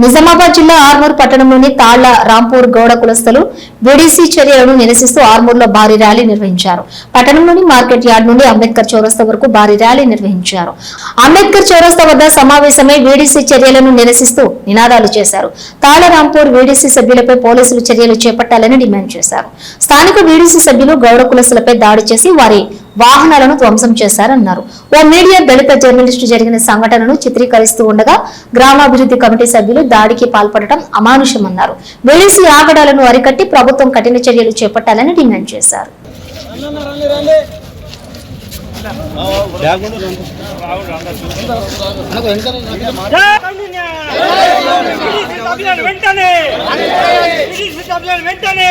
నిజామాబాద్ జిల్లా ఆర్మూర్ పట్టణంలోని తాళ్ళ రాంపూర్ గౌడ కులస్తులు బీడీసీ చర్యలను నిరసిస్తూ ఆర్మూర్లో భారీ ర్యాలీ నిర్వహించారు. పట్టణంలోని మార్కెట్ యార్డ్ నుండి అంబేద్కర్ చౌరస్తా వరకు భారీ ర్యాలీ నిర్వహించారు. అంబేద్కర్ చౌరస్తా వద్ద సమావేశమై వీడీసీ చర్యలను నిరసిస్తూ నినాదాలు చేశారు. తాళ్ళ రాంపూర్ వీడీసీ సభ్యులపై పోలీసులు చర్యలు చేపట్టాలని డిమాండ్ చేశారు. స్థానిక వీడీసీ సభ్యులు గౌడ కులస్తులపై దాడి చేసి వారి వాహనాలను ధ్వంసం చేశారన్నారు. ఓ మీడియా దళిత జర్నలిస్టు జరిగిన సంఘటనను చిత్రీకరిస్తూ ఉండగా గ్రామాభివృద్ధి కమిటీ సభ్యులు దాడికి పాల్పడటం అమానుషమన్నారు. వెలిసి ఆగడాలను అరికట్టి ప్రభుత్వం కఠిన చర్యలు చేపట్టాలని డిమాండ్ చేశారు. వెంటనే! వెంటనే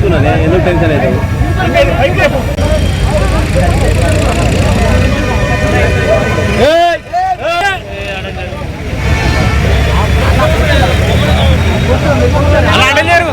జై కౌండిన్య విడిసే దౌర్జన్యం తీసుకున్నా తీసుకున్నానే ఎందుకు టెన్షన్ లేదు అలా అడలేరు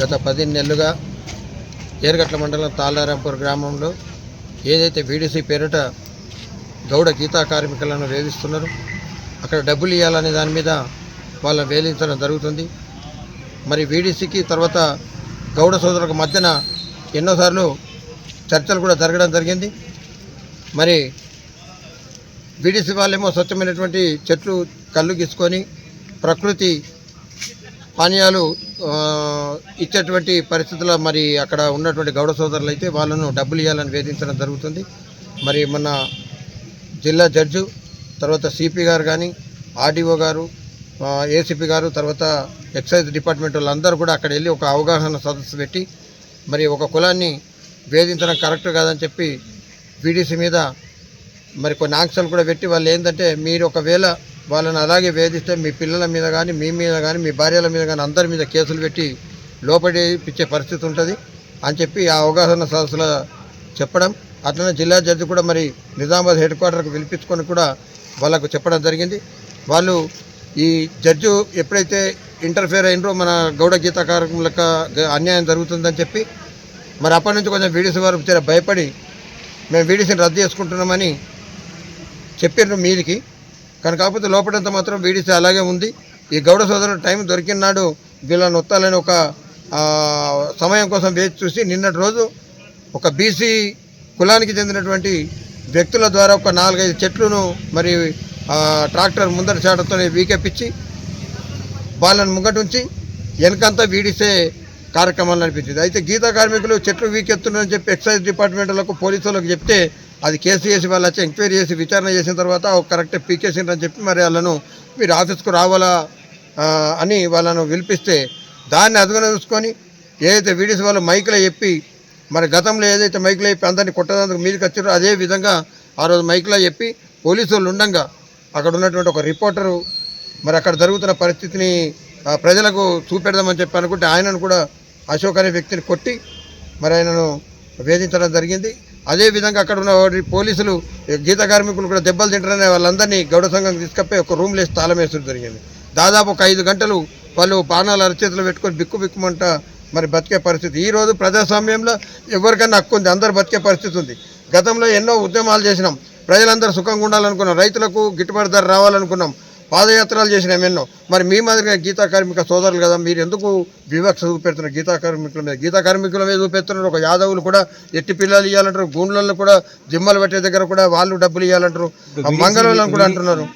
గత పది నెలలుగా ఏరగట్ల మండలం తాళారాంపూర్ గ్రామంలో ఏదైతే బీడీసీ పేరిట గౌడ గీతా కార్మికులను వేధిస్తున్నారు అక్కడ డబ్బులు ఇవ్వాలనే దాని మీద వాళ్ళని వేధించడం జరుగుతుంది. మరి వీడీసీకి తర్వాత గౌడ సోదరులకు మధ్యన ఎన్నోసార్లు చర్చలు కూడా జరగడం జరిగింది. మరి బీడీసీ వాళ్ళేమో స్వచ్ఛమైనటువంటి చెట్లు కళ్ళు గీసుకొని ప్రకృతి పానీయాలు ఇచ్చేటువంటి పరిస్థితుల్లో మరి అక్కడ ఉన్నటువంటి గౌడ సోదరులు అయితే వాళ్ళను డబ్బులు ఇవ్వాలని వేధించడం జరుగుతుంది. మరి మన జిల్లా జడ్జు తర్వాత సిపి గారు కానీ ఆర్డీఓ గారు ఏసీపీ గారు తర్వాత ఎక్సైజ్ డిపార్ట్మెంట్ వాళ్ళందరూ కూడా అక్కడ వెళ్ళి ఒక అవగాహన సదస్సు పెట్టి మరి ఒక కులాన్ని వేధించడం కరెక్ట్ కాదని చెప్పి వీడీసీ మీద మరి కొన్ని ఆంక్షలు కూడా పెట్టి వాళ్ళు ఏంటంటే మీరు ఒకవేళ వాళ్ళని అలాగే వేధిస్తే మీ పిల్లల మీద కానీ మీ మీద కానీ మీ భార్యల మీద కానీ అందరి మీద కేసులు పెట్టి లోపడిపించే పరిస్థితి ఉంటుంది అని చెప్పి ఆ అవగాహన సదస్సులో చెప్పడం. అట్లనే జిల్లా జడ్జి కూడా మరి నిజామాబాద్ హెడ్ క్వార్టర్కు పిలిపించుకొని కూడా వాళ్ళకు చెప్పడం జరిగింది. వాళ్ళు ఈ జడ్జు ఎప్పుడైతే ఇంటర్ఫేర్ అయినరో మన గౌడ గీతా కార్యక్రమాలకు అన్యాయం జరుగుతుందని చెప్పి మరి అప్పటి నుంచి కొంచెం వీడిసి వారు భయపడి మేము వీడిసిని రద్దు చేసుకుంటున్నామని చెప్పిర్రు మీదికి. కానీ కాకపోతే లోపలంతా మాత్రం వీడిసి అలాగే ఉంది. ఈ గౌడ సోదరుడు టైం దొరికిన నాడు వీళ్ళని ఒత్తాలని ఒక సమయం కోసం వేచి చూసి నిన్నటి రోజు ఒక బీసీ కులానికి చెందినటువంటి వ్యక్తుల ద్వారా ఒక నాలుగైదు చెట్లను మరి ట్రాక్టర్ ముందర చాటతో వీకెప్పించి వాళ్ళని ముంగటుంచి వెనకంతా వీడిసే కార్యక్రమాలు నడిపించింది. అయితే గీతా కార్మికులు చెట్లు వీకెత్తున్నారని చెప్పి ఎక్సైజ్ డిపార్ట్మెంట్లకు పోలీసులకు చెప్తే అది కేసు చేసి వాళ్ళు వచ్చి ఎంక్వైరీ చేసి విచారణ చేసిన తర్వాత కరెక్ట్ కరెక్ట్ పీకేసిండ్రని చెప్పి మరి వాళ్ళను మీరు ఆఫీస్కు రావాలా అని వాళ్ళను పిలిపిస్తే దాన్ని అదుగున చూసుకొని ఏదైతే వీడియోస్ వాళ్ళు మైకులో చెప్పి మరి గతంలో ఏదైతే మైకులో చెప్పి అందరినీ కొట్టడానికి మీదకి వచ్చారో అదే విధంగా ఆ రోజు మైకులో చెప్పి పోలీసు వాళ్ళు ఉండంగా అక్కడ ఉన్నటువంటి ఒక రిపోర్టరు మరి అక్కడ జరుగుతున్న పరిస్థితిని ప్రజలకు చూపెడదామని చెప్పి అనుకుంటే ఆయనను కూడా అశోక్ అనే వ్యక్తిని కొట్టి మరి ఆయనను వేధించడం జరిగింది. అదేవిధంగా అక్కడ ఉన్న పోలీసులు గీత కార్మికులు కూడా దెబ్బలు తింటారనే వాళ్ళందరినీ గౌడ సంఘం తీసుకపోయి ఒక రూమ్లో వేసి తాళం వేసడం జరిగింది. దాదాపు ఒక ఐదు గంటలు వాళ్ళు పానాలు అరచేతులు పెట్టుకొని బిక్కు బిక్కుమంట మరి బతికే పరిస్థితి. ఈరోజు ప్రజాస్వామ్యంలో ఎవరికైనా హక్కు ఉంది అందరు బతికే పరిస్థితి ఉంది. గతంలో ఎన్నో ఉద్యమాలు చేసినాం. ప్రజలందరూ సుఖంగా ఉండాలనుకున్నాం. రైతులకు గిట్టుబాటు ధర రావాలనుకున్నాం. పాదయాత్రలు చేసినాం ఎన్నో మరి మీ మాదిరిగా గీతా కార్మిక సోదరులు కదా మీరు ఎందుకు వివక్ష చూపెడుతున్నారు? గీతా కార్మికుల మీద గీతా కార్మికుల మీద చూపెడుతున్నారు. ఒక యాదవులు కూడా ఎట్టి పిల్లలు ఇవ్వాలంటారు గూండ్లలో కూడా జిమ్మలు పెట్టే దగ్గర కూడా వాళ్ళు డబ్బులు ఇవ్వాలంటారు ఆ మంగళవాళ్ళని కూడా అంటున్నారు.